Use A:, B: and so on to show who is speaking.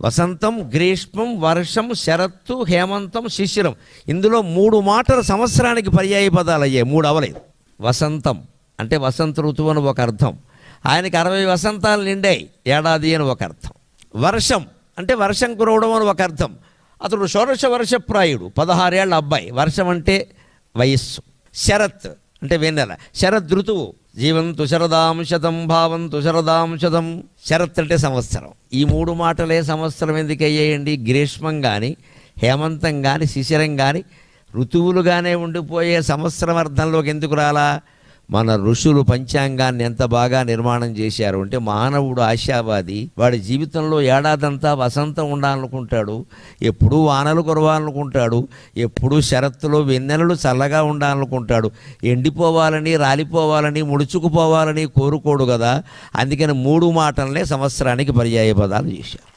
A: వసంతం గ్రీష్మం వర్షం శరత్తు హేమంతం శిశిరం. ఇందులో మూడు మాటలు సంవత్సరానికి పర్యాయ పదాలు అయ్యాయి. మూడు అవలేదు వసంతం. అంటే వసంత ఋతువు అని ఒక అర్థం. ఆయనకి అరవై వసంతాలు నిండాయి. ఏడాది అని ఒక అర్థం. వర్షం. అంటే వర్షం కురవడం అని ఒక అర్థం. అతడు షోడశ వర్షప్రాయుడు. పదహారేళ్ళ అబ్బాయి. వర్షం అంటే వయస్సు. శరత్. అంటే వెన్నెల. శరద్ ఋతువు. జీవంతు శరదాం శతం భావంతు శరదాం శతం. శరత్ అంటే సంవత్సరం. ఈ మూడు మాటలే సంవత్సరం ఎందుకు గ్రీష్మం కానీ హేమంతం కానీ శిశిరం కానీ ఋతువులుగానే ఉండిపోయే సంవత్సరం అర్థంలోకి ఎందుకు రాలా? మన ఋషులు పంచాంగాన్ని ఎంత బాగా నిర్మాణం చేశారు అంటే మానవుడు ఆశావాది వాడి జీవితంలో ఏడాదంతా వసంతం ఉండాలనుకుంటాడు ఎప్పుడూ వానలు కురవాలనుకుంటాడు ఎప్పుడూ శరత్తులో వెన్నెలలు చల్లగా ఉండాలనుకుంటాడు. ఎండిపోవాలని రాలిపోవాలని ముడుచుకుపోవాలని కోరుకోడు కదా. అందుకని మూడు మాటలనే సంవత్సరానికి పర్యాయ పదాలు చేశారు.